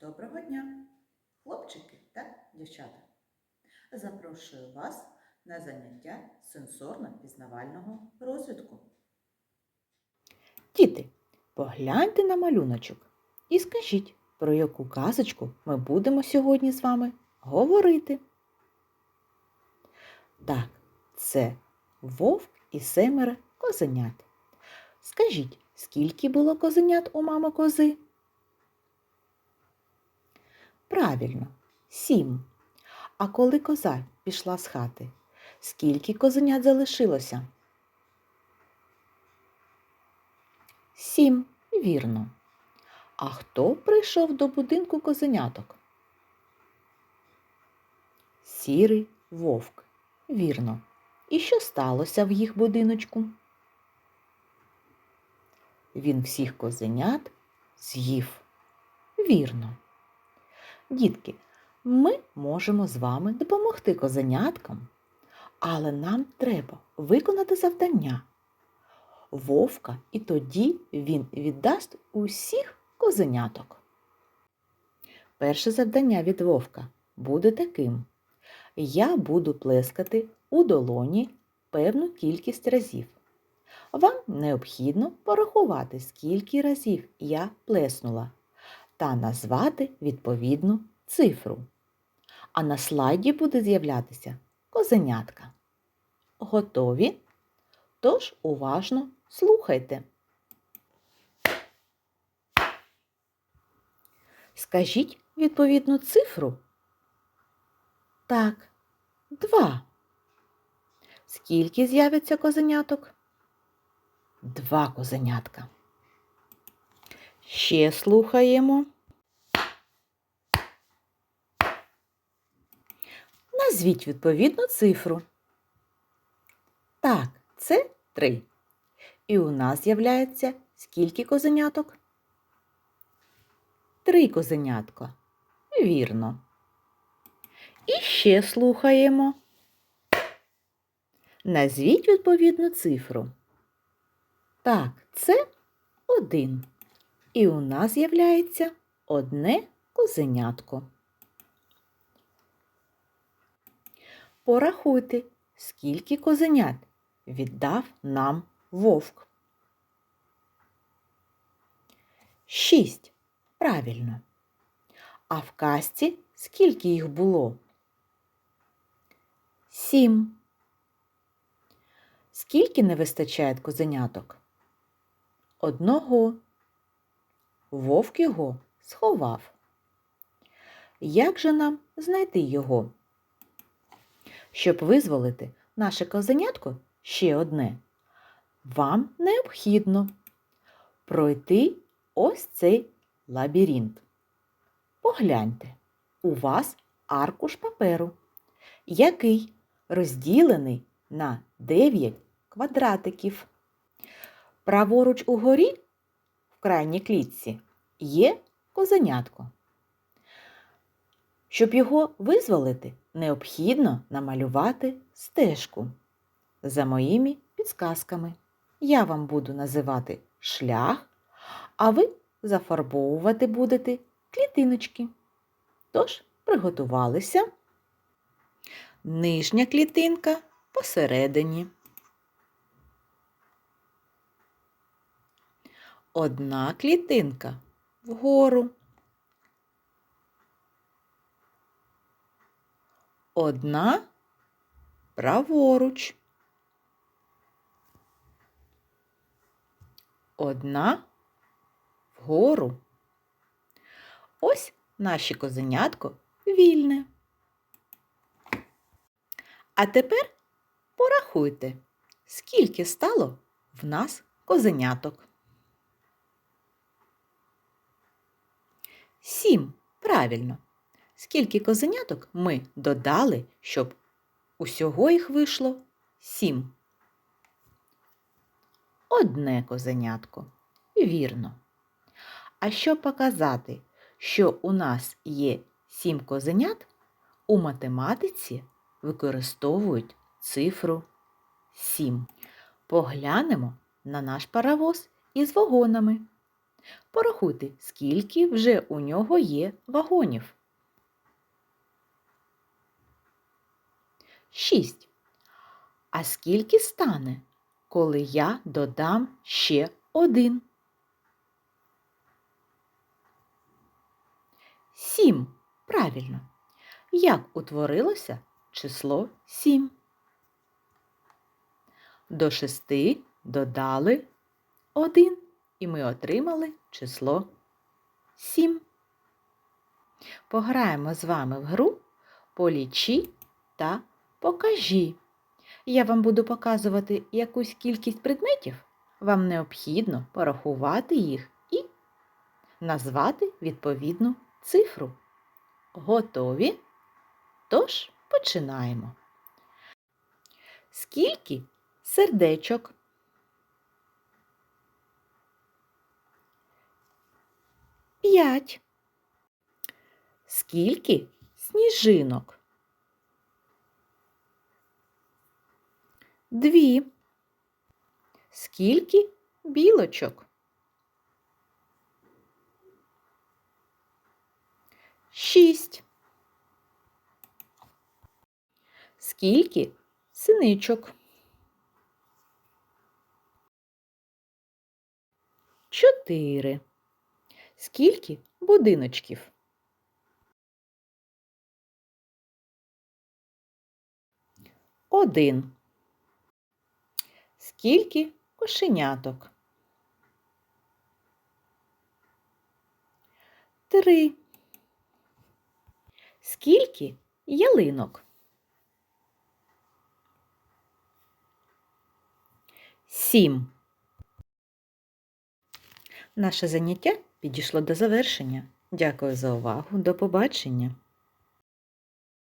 Доброго дня, хлопчики та дівчата. Запрошую вас на заняття сенсорно-пізнавального розвитку. Діти, погляньте на малюночок і скажіть, про яку казочку ми будемо сьогодні з вами говорити. Так, це вовк і семеро козенят. Скажіть, скільки було козенят у мами кози? Правильно, сім. А коли коза пішла з хати, скільки козенят залишилося? Сім, вірно. А хто прийшов до будинку козеняток? Сірий вовк. Вірно. І що сталося в їх будиночку? Він всіх козенят з'їв. Вірно. Дітки, ми можемо з вами допомогти козеняткам, але нам треба виконати завдання вовка, і тоді він віддасть усіх козеняток. Перше завдання від вовка буде таким. Я буду плескати у долоні певну кількість разів. Вам необхідно порахувати, скільки разів я плеснула, та назвати відповідну цифру. А на слайді буде з'являтися козенятка. Готові? Тож уважно слухайте. Скажіть відповідну цифру. Так, два. Скільки з'явиться козеняток? Два козенятка. Ще слухаємо. Назвіть відповідну цифру. Так, це три. І у нас з'являється скільки козеняток? Три козенятка. Вірно. І ще слухаємо. Назвіть відповідну цифру. Так, це один. І у нас з'являється одне козенятко. Порахуйте, скільки козенят віддав нам вовк. Шість. Правильно. А в касті скільки їх було? Сім. Скільки не вистачає козеняток? Одного. Вовк його сховав. Як же нам знайти його? Щоб визволити наше козенятко ще одне, вам необхідно пройти ось цей лабіринт. Погляньте, у вас аркуш паперу, який розділений на 9 квадратиків. Праворуч угорі, в крайній клітці, є козенятко. Щоб його визволити, необхідно намалювати стежку за моїми підсказками. Я вам буду називати шлях, а ви зафарбовувати будете клітиночки. Тож, приготувалися. Нижня клітинка посередині. Одна клітинка вгору. Одна праворуч. Одна вгору. Ось наші козенятко вільне. А тепер порахуйте, скільки стало в нас козеняток. Сім. Правильно. Скільки козеняток ми додали, щоб усього їх вийшло сім. Одне козенятко. Вірно. А щоб показати, що у нас є сім козенят, у математиці використовують цифру 7. Поглянемо на наш паровоз із вагонами. Порахуйте, скільки вже у нього є вагонів. Шість. А скільки стане, коли я додам ще один? Сім. Правильно. Як утворилося число сім? До шести додали один, і ми отримали число сім. Пограємо з вами в гру полічі та покажі. Я вам буду показувати якусь кількість предметів. Вам необхідно порахувати їх і назвати відповідну цифру. Готові? Тож починаємо. Скільки сердечок? П'ять. Скільки сніжинок? Дві. Скільки білочок? Шість. Скільки синичок? Чотири. Скільки будиночків? Один. Скільки кошеняток? Три. Скільки ялинок? Сім. Наше заняття підійшло до завершення. Дякую за увагу. До побачення!